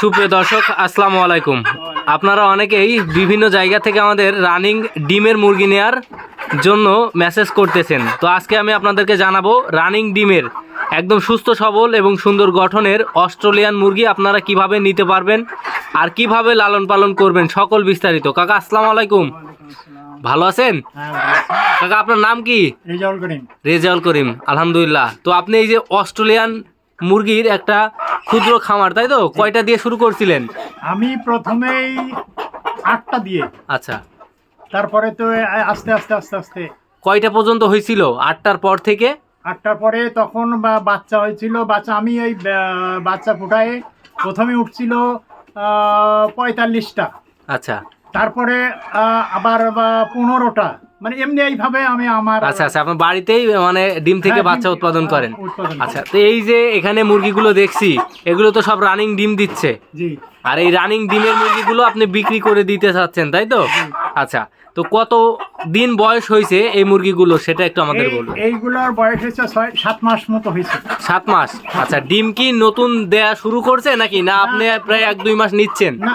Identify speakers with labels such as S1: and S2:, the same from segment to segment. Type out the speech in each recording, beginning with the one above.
S1: সুপ্রিয় দর্শক আসসালামু আলাইকুম। আপনারা অনেকেই বিভিন্ন জায়গা থেকে আমাদের রানিং ডিমের মুরগি নেয়ার জন্য মেসেজ করতেছেন। তো আজকে আমি আপনাদেরকে জানাব রানিং ডিমের একদম সুস্থ সবল এবং সুন্দর গঠনের অস্ট্রেলিয়ান মুরগি আপনারা কীভাবে নিতে পারবেন আর কীভাবে লালন পালন করবেন সকল বিস্তারিত। কাকা আসসালামু আলাইকুম। ভালো আছেন? কাকা আপনার নাম কি?
S2: রেজাউল করিম।
S1: রেজাউল করিম আলহামদুলিল্লাহ। তো আপনি এই যে অস্ট্রেলিয়ান মুরগির একটা ক্ষুদ্র খামার তাই তো? কয়টা দিয়ে শুরু করছিলেন?
S2: আমি প্রথমেই আটটা দিয়ে।
S1: আচ্ছা।
S2: তারপরে তো আস্তে আস্তে আস্তে আস্তে।
S1: কয়টা পর্যন্ত হয়েছিল? আটটার পর থেকে?
S2: আটটার পরে তখন বাচ্চা হয়েছিল বাচ্চা আমি বা- বাচ্চা ফুটায় প্রথমে উঠছিল পঁয়তাল্লিশটা।
S1: আচ্ছা।
S2: তারপরে আবার পনেরোটা। মানে এমনি এইভাবে আমি আমার
S1: আচ্ছা আচ্ছা আপনার বাড়িতেই মানে ডিম থেকে
S2: হ্যাঁ,
S1: বাচ্চা উৎপাদন করেন। আচ্ছা তো এই যে এখানে মুরগিগুলো দেখছি এগুলো তো সব রানিং ডিম দিচ্ছে।
S2: জি।
S1: আর এই রানিং ডিমের মুরগিগুলো আপনি বিক্রি করে দিতে চাচ্ছেন তাই তো? আচ্ছা তো কত দিন বয়স হয়েছে এই মুরগিগুলো সেটা একটু আমাদের বলুন।
S2: এইগুলোর বয়স হয়েছে ছয় সাত মাস মতো হয়েছে।
S1: সাত মাস? আচ্ছা ডিম কি নতুন দেয়া শুরু করছে নাকি? না আপনি প্রায় এক দুই মাস নিচ্ছেন?
S2: না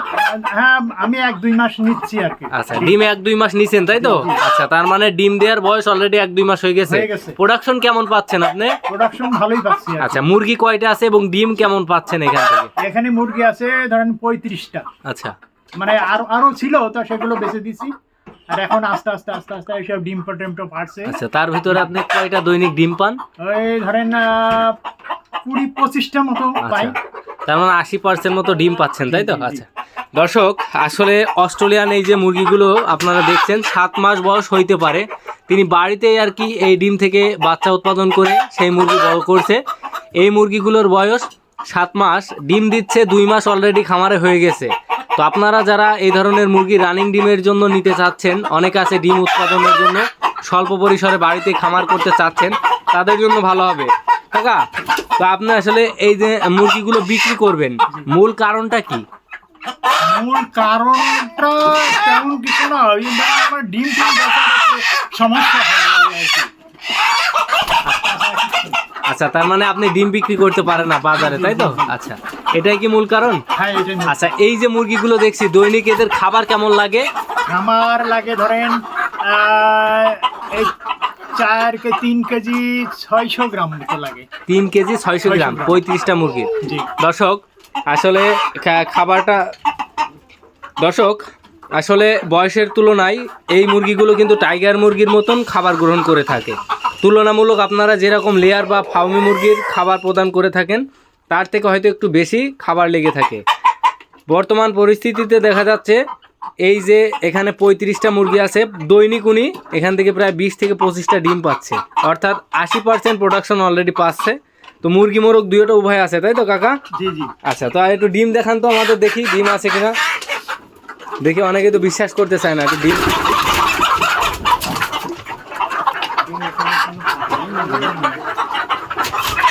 S2: হ্যাঁ আমি এক দুই মাস নিচ্ছি আর কি।
S1: আচ্ছা ডিম এক দুই মাস নিছেন তাই তো? আচ্ছা তার মানে ডিম দেওয়ার বয়স অলরেডি এক দুই মাস হয়ে গেছে। প্রোডাকশন কেমন পাচ্ছেন আপনি?
S2: প্রোডাকশন ভালোই পাচ্ছি
S1: আচ্ছা মুরগি কয়টা আছে এবং ডিম কেমন পাচ্ছেন এখান থেকে?
S2: এখানে মুরগি আছে ধরেন পঁয়ত্রিশটা।
S1: আচ্ছা।
S2: মানে আরও আরও ছিল তো সেগুলো বেঁচে দিছি। আর এখন আস্তে আস্তে আস্তে আস্তে এইসব ডিম টেম্পো পারছে
S1: আচ্ছা তার ভিতরে আপনি কয়টা দৈনিক ডিম পান?
S2: ওই ধরেন কুড়ি পঁচিশটা মতো পাই।
S1: আচ্ছা তার মানে আশি পার্সেন্ট মতো ডিম পাচ্ছেন তাই তো। আচ্ছা। দর্শক আসলে অস্ট্রেলিয়ান এই যে মুরগিগুলো আপনারা দেখছেন সাত মাস বয়স হইতে পারে। তিনি বাড়িতেই আর কি এই ডিম থেকে বাচ্চা উৎপাদন করে সেই মুরগি বড় করছে। এই মুরগিগুলোর বয়স সাত মাস ডিম দিচ্ছে দুই মাস অলরেডি খামারে হয়ে গেছে। তো আপনারা যারা এই ধরনের মুরগি রানিং ডিমের জন্য নিতে চাচ্ছেন অনেক আছে ডিম উৎপাদনের জন্য স্বল্প পরিসরে বাড়িতে খামার করতে চাচ্ছেন তাদের জন্য ভালো হবে। কাকা তো আপনি আসলে এই যে মুরগিগুলো বিক্রি করবেন মূল কারণটা কি?
S2: মূল কারণটা তেমন কিছু না আমার ডিম সমস্যা।
S1: আচ্ছা তার মানে আপনি ডিম বিক্রি করতে পারেন না বাজারে তাই তো? আচ্ছা। এটাই কি মূল কারণ?
S2: হ্যাঁ।
S1: আচ্ছা এই যে মুরগিগুলো দেখছি দৈনিক এদের খাবার কেমন লাগে?
S2: আমার লাগে ধরেন আহ, এই চার কে তিন কেজি ছয়শো গ্রাম মতো লাগে।
S1: তিন কেজি ছয়শো গ্রাম
S2: গ্রাম।
S1: পঁয়ত্রিশটা মুরগির
S2: জি।
S1: দর্শক আসলে খা- খাবারটা দর্শক আসলে বয়সের তুলনায় এই মুরগিগুলো কিন্তু টাইগার মুরগির মতন খাবার গ্রহণ করে থাকে। তুলনামূলক আপনারা যেরকম লেয়ার বা ফাউমি মুরগির খাবার প্রদান করে থাকেন তার থেকে হয়তো একটু বেশি খাবার লেগে থাকে। বর্তমান পরিস্থিতিতে দেখা যাচ্ছে এই যে এখানে পঁয়ত্রিশটা মুরগি আছে দৈনিক উনি এখান থেকে প্রায় বিশ থেকে পঁচিশটা ডিম পাচ্ছে। অর্থাৎ আশি পার্সেন্ট প্রোডাকশন অলরেডি পাচ্ছে। তো মুরগি মোরগ দুইটা উভয় আছে তাই তো কাকা?
S2: জি জি।
S1: আচ্ছা তো আর একটু ডিম দেখান তো আমাদের দেখি ডিম আছে কিনা। দেখি অনেকে তো বিশ্বাস করতে চায় না ডিম।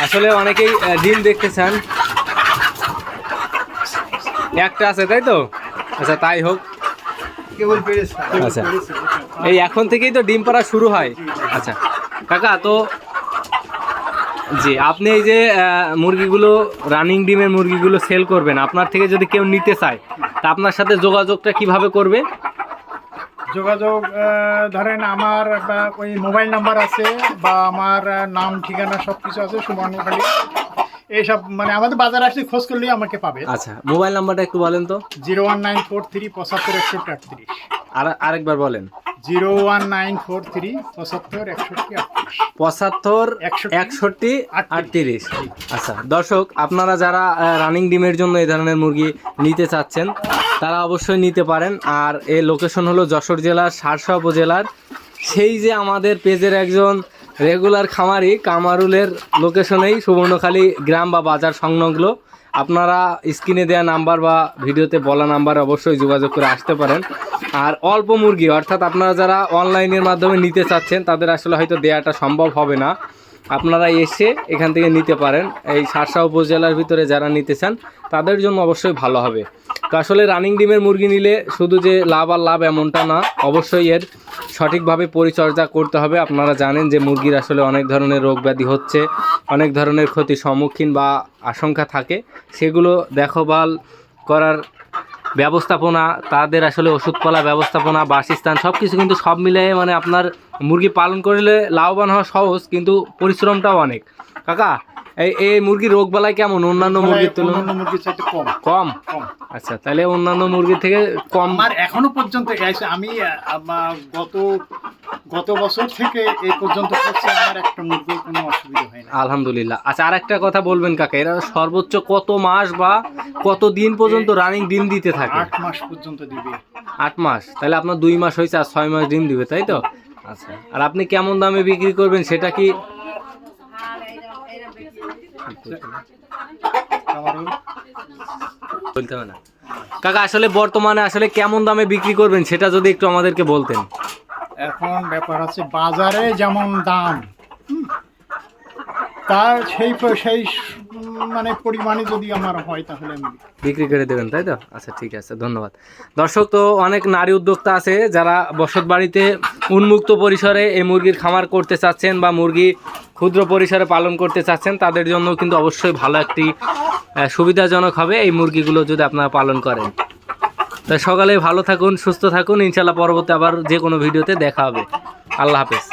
S1: আসলে অনেকেই ডিম দেখতে চান। একটা আছে তাই তো? আচ্ছা তাই হোক। আচ্ছা। এই এখন থেকেই তো ডিম পাড়া শুরু হয়। আচ্ছা কাকা তো জি আপনি এই যে মুরগিগুলো রানিং ডিমের মুরগিগুলো সেল করবেন আপনার থেকে যদি কেউ নিতে চায় তা আপনার সাথে যোগাযোগটা কীভাবে করবে?
S2: যোগাযোগ ধরেন আমার একটা ওই মোবাইল নাম্বার আছে বা আমার নাম ঠিকানা সব কিছু আছে সুবর্ণখালী। এইসব মানে আমাদের বাজারে আসলে খোঁজ করলেই আমাকে পাবে।
S1: আচ্ছা মোবাইল নাম্বারটা একটু বলেন তো।
S2: Zero one nine four three পঁচাত্তর একশো আটত্রিশ।
S1: আর আরেকবার বলেন।
S2: Zero one nine four three পঁচাত্তর একষট্টি
S1: পঁচাত্তর
S2: একষট্টি, আটত্রিশ।
S1: আচ্ছা দর্শক আপনারা যারা রানিং ডিমের জন্য এই ধরনের মুরগি নিতে চাচ্ছেন তারা অবশ্যই নিতে পারেন। আর এই লোকেশন হলো যশোর জেলার সারসা উপজেলার। সেই যে আমাদের পেজের একজন রেগুলার খামারি কামারুলের লোকেশনেই সুবর্ণখালী গ্রাম বা বাজার সংলগ্ন। আপনারা স্ক্রিনে দেওয়া নাম্বার বা ভিডিওতে বলা নাম্বার অবশ্যই যোগাযোগ করে আসতে পারেন। আর অল্প মুরগি, অর্থাৎ আপনারা যারা অনলাইনের মাধ্যমে নিতে চাচ্ছেন, তাদের আসলে হয়তো দেওয়াটা সম্ভব হবে না। আপনারা এসে এখান থেকে নিতে পারেন। এই সারসা উপজেলার ভিতরে যারা নিতে চান, তাদের জন্য অবশ্যই ভালো হবে। তো আসলে রানিং ডিমের মুরগি নিলে শুধু যে লাভ আর লাভ এমনটা না, অবশ্যই এর সঠিকভাবে পরিচর্যা করতে হবে। আপনারা জানেন যে মুরগির আসলে অনেক ধরনের রোগ ব্যাধি হচ্ছে, অনেক ধরনের ক্ষতির সম্মুখীন বা আশঙ্কা থাকে। সেগুলো দেখভাল করার ব্যবস্থাপনা, তাদের আসলে ওষুধপালা ব্যবস্থাপনা, বাসস্থান সব কিছু কিন্তু সব মিলিয়ে মানে আপনার মুরগি পালন করলে লাভবান হওয়া সহজ কিন্তু পরিশ্রমটাও অনেক। কাকা এই এই মুরগির রোগ বালাই কেমন? অন্যান্য মুরগির তুলনায়?
S2: অন্যান্য মুরগির চাইতে কম।
S1: কম? আচ্ছা তাহলে অন্যান্য মুরগির থেকে কম
S2: আমার এখনও পর্যন্ত এসে আমি গত গত বছর থেকে এই পর্যন্ত করছি আমার একটা মুরগির কোনো অসুবিধা হয় না
S1: আলহামদুলিল্লাহ। আচ্ছা আর একটা কথা বলবেন কাকা এরা সর্বোচ্চ কত মাস বা কত দিন পর্যন্ত রানিং ডিম দিতে থাকে?
S2: আট মাস পর্যন্ত দিবে।
S1: আট মাস তাহলে আপনার দুই মাস হয়েছে আর ছয় মাস ডিম দিবে তাই তো? আচ্ছা। আর আপনি কেমন দামে বিক্রি করবেন সেটা কি? বলতে না। কাকা, আসলে বর্তমানে আসলে কেমন দামে বিক্রি করবেন সেটা যদি একটু আমাদেরকে বলতেন।
S2: এখন ব্যাপার আছে বাজারে যেমন দাম তার সেই সেই মানে পরিমাণে যদি আমার হয় তাহলে আমি
S1: বিক্রি করে দেবেন, তাই তো? আচ্ছা ঠিক আছে, ধন্যবাদ। দর্শক, তো অনেক নারী উদ্যোক্তা আছে যারা বসত বাড়িতে উন্মুক্ত পরিসরে এই মুরগির খামার করতে চাচ্ছেন বা মুরগি ক্ষুদ্র পরিসরে পালন করতে চাচ্ছেন, তাদের জন্য কিন্তু অবশ্যই ভালো একটি সুবিধাজনক হবে এই মুরগিগুলো যদি আপনারা পালন করেন। তাই সকালে ভালো থাকুন, সুস্থ থাকুন ইনশাল্লাহ পরবর্তী আবার যে কোনো ভিডিওতে দেখা হবে। আল্লাহ হাফেজ।